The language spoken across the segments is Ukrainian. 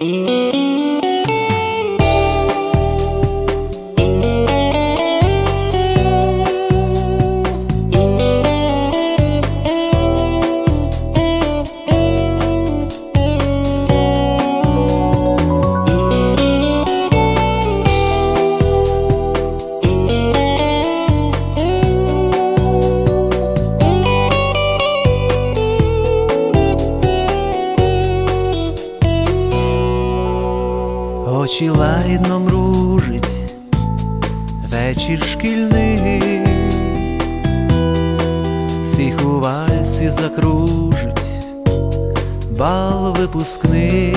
Mm-hmm. Очі лагідно мружить, вечір шкільний, всіх у вальсі закружить, бал випускний,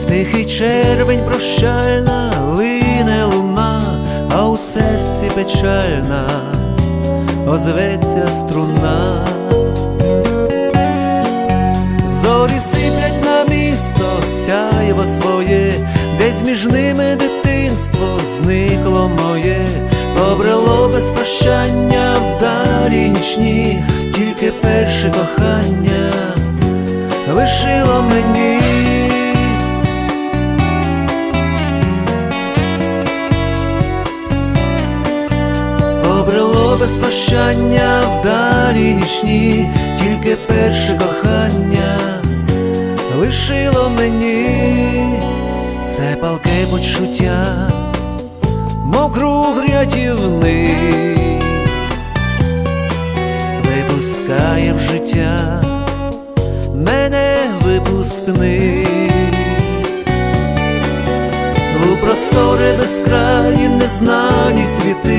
в тихий червень прощальна лине луна, а у серці печальна озветься струна. Зорі сиплять сяєво своє, десь між ними дитинство зникло моє, побрело без прощання вдалі нічні, тільки перше кохання лишило мені. Побрело без прощання вдалі нічні, тільки перше кохання лишило мені. Це палке почуття, мов круг рятівний, випускає в життя мене випускний. У простори безкраї незнані світи,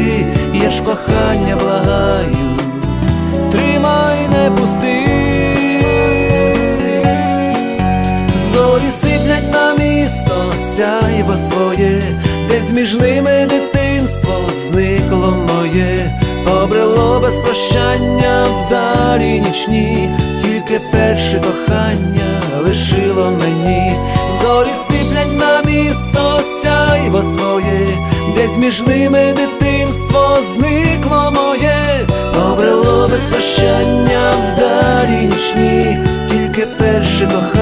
сяйво своє, десь між ними дитинство зникло моє, побрело без прощання вдалі нічні, тільки перше кохання лишило мені, зорі сиплять на місто, сяйво своє, десь між ними дитинство зникло моє, побрело без прощання вдалі нічні, тільки перше кохання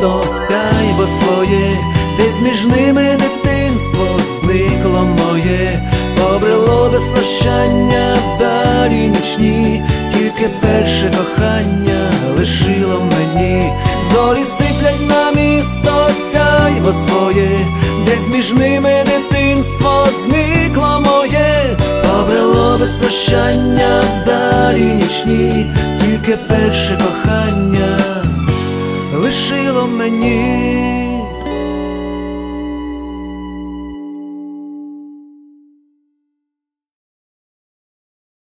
місто, сяйво своє, десь між ними дитинство зникло моє, побрело без прощання вдалі нічні, тільки перше кохання лишило мені, зорі сиплять на місто, сяйво своє, десь між ними дитинство зникло моє, побрело без прощання вдалі нічні, тільки перше кохання лишило мені.